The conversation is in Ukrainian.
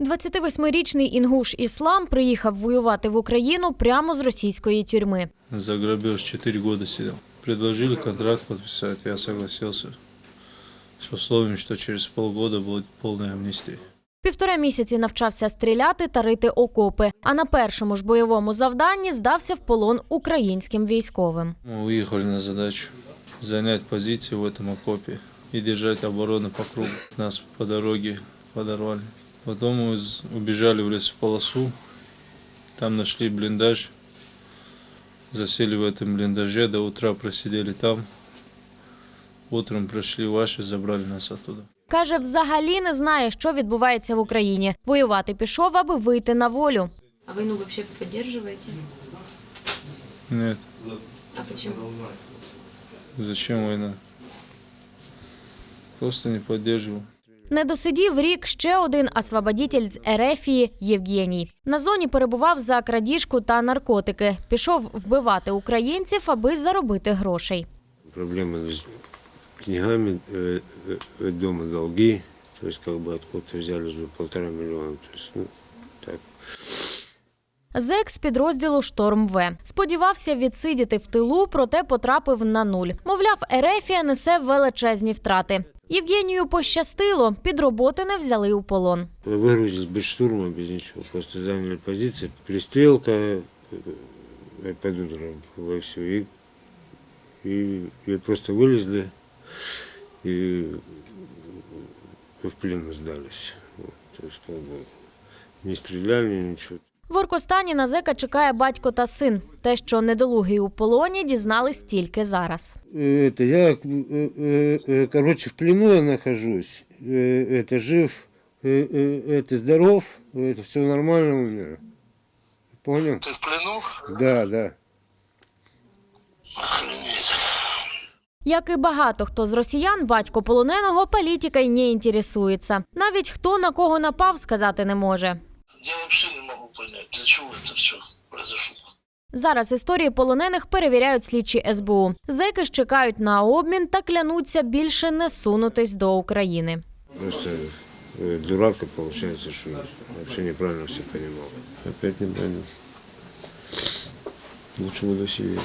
28-річний інгуш Іслам приїхав воювати в Україну прямо з російської тюрми. За грабеж 4 года сидел. Предложили контракт подписать, я согласился. С условием, что через полгода будет полная амнистия. Півтора місяці навчався стріляти та рити окопи. А на першому ж бойовому завданні здався в полон українським військовим. Мы уехали на задачу занять позиции в этом окопе и держать оборону по кругу. Нас по дороге подорвали. Потом убежали в лесополосу, там нашли блиндаж, засели в этом блиндаже, до утра просидели там. Утром пришли ваши, забрали нас оттуда. Каже, взагалі не знає, що відбувається в Україні. Воювати пішов, аби вийти на волю. А войну вообще поддерживаете? Нет, А почему? зачем война? Просто не поддерживал. Не досидів рік ще один освободітель з Ерефії Євгеній. На зоні перебував за крадіжку та наркотики. Пішов вбивати українців, аби заробити грошей. проблемы с деньгами, э, э, дома долги, то есть как бы откуда-то взяли уже полтора миллиона, то есть, ну, так. Зек з підрозділу Шторм В сподівався відсидіти в тилу, проте потрапив на нуль. Мовляв, Ерефія несе величезні втрати. Євгенію пощастило, під роботи не взяли у полон. Выгрузились без штурма, без ничего, просто заняли позиции, перестрелка, э, э, под утром было все, и, и, и просто вылезли, и в плен сдались. Вот, то есть как бы не стреляли, ничего. В Оркостані на зека чекає батько та син. Те, що недолугий у полоні, дізнались тільки зараз. Это я, э, э, э, короче, в плену я нахожусь. Э, Это жив, э, э, это здоров, это все нормально у меня. Понял? Ты в плену? Да, да. Охренеть. Як і багато хто з росіян, батько полоненого політикою не інтересується. Навіть хто на кого напав, сказати не може. Я вообще не могу понять, для чего это все произошло. Зараз історії полонених перевіряють слідчі СБУ. Зеки ж чекають на обмін та клянуться більше не сунутись до України. Просто э, дурак получается, что вообще неправильно все понимал. Опять не понял. Лучше буду сидеть.